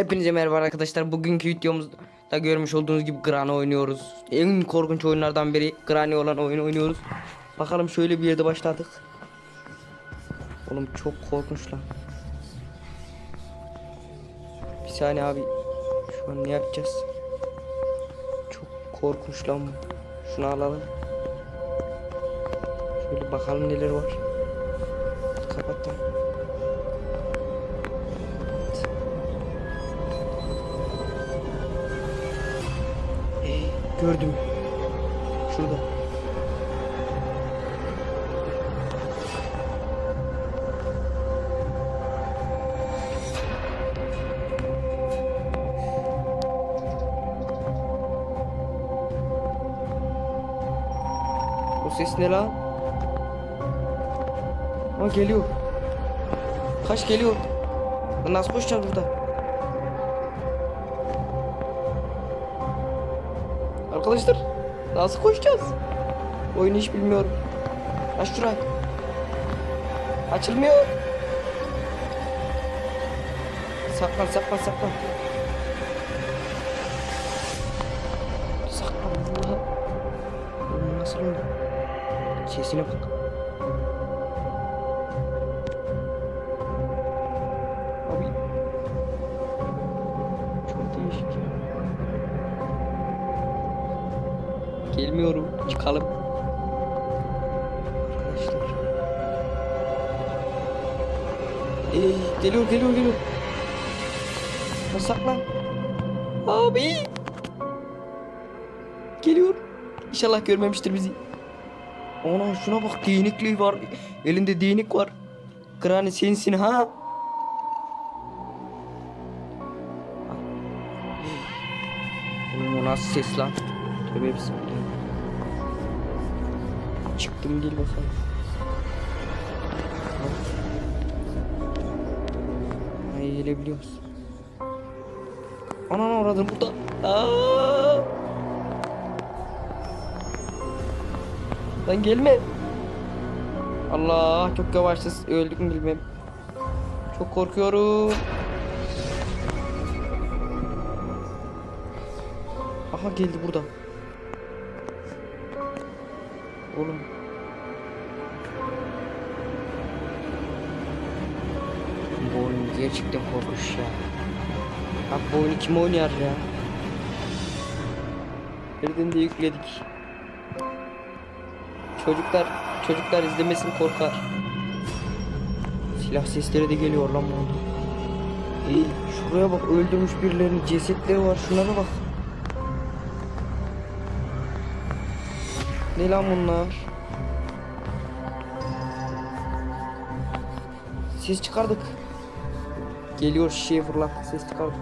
Hepinize merhaba arkadaşlar. Bugünkü videomuzda görmüş olduğunuz gibi Granny oynuyoruz. En korkunç oyunlardan biri Granny olan oyun oynuyoruz. Bakalım şöyle bir yerde başladık. Oğlum çok korkunç lan. Bir saniye abi. Şu an ne yapacağız? Çok korkunç lan bu. Şunu alalım. Şöyle bakalım neler var. Gördüm. Şurada. O ses ne lan? Ha geliyor. Kaç geliyor. Nasıl koşacağız burada? Arkadaşlar nasıl koşacağız? Oyunu hiç bilmiyorum. Aç şurayı. Açılmıyor. Saklan saklan saklan. Saklan nasıl oldu? Sesine bak. Gelmiyorum. Çıkalım. Arkadaşlar. Ee, geliyor geliyor geliyor. Lan Saklan. Abi. Geliyor. İnşallah görmemiştir bizi. Ana şuna bak değnekliği var. Elinde değnek var. Granny sensin ha. O nasıl ses lan? Tövbe bismillah. Çıktım gel bakalım. Ay gelebiliyoruz. Ananı oradım burada. Aa! Lan gelme. Allah çok yavaşız öldük mü bilmem. Çok korkuyorum. Aha geldi burada. Oğlum. Bu oyun gerçekten korkunç ya. Abi bu oyunu kim oynar ya? Nereden de yükledik. Çocuklar, çocuklar izlemesin korkar. Silah sesleri de geliyor lan burada. İyi, şuraya bak öldürmüş birilerinin cesetleri var. Şunlara bak. Ne lan bunlar? Ses çıkardık. Geliyor şişeye fırlattı ses çıkardık.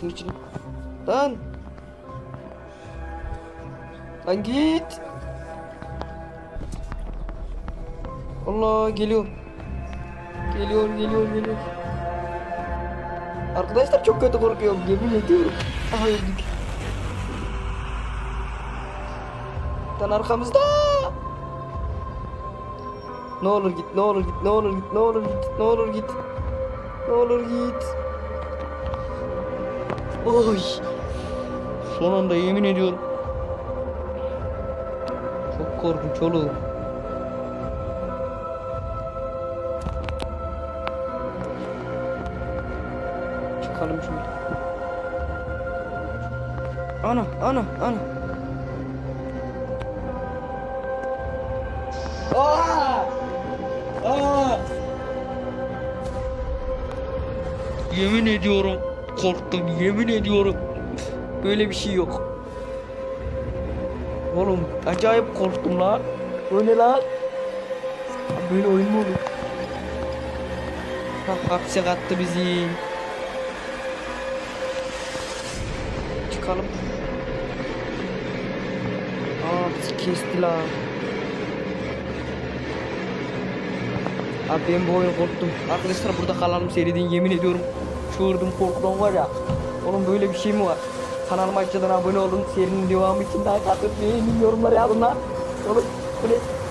Şunun için. Lan. Lan git. Allah geliyor. Geliyor geliyor geliyor. Arkadaşlar çok kötü korkuyorum yemin ediyorum. Aha öldük. Lan arkamızda. Ne olur git, ne olur git, ne olur git, ne olur git, ne olur git. Ne olur git. Oy. Son anda yemin ediyorum. Çok korkunç oğlum. Çıkalım şimdi. Ana, ana, ana. Aa! Aa! Yemin ediyorum korktum yemin ediyorum. Böyle bir şey yok. Oğlum acayip korktum lan. Böyle lan. Böyle oyun mu olur? Hapse kattı bizi. Çıkalım. Aa bizi kesti. Abi ben bu oyunu korktum. Arkadaşlar burada kalalım seriden yemin ediyorum. Çığırdım korkudan var ya. Oğlum böyle bir şey mi var? Kanalıma açıdan abone olun. Serinin devamı için daha katılmayı yorumlara yazın lan. Oğlum?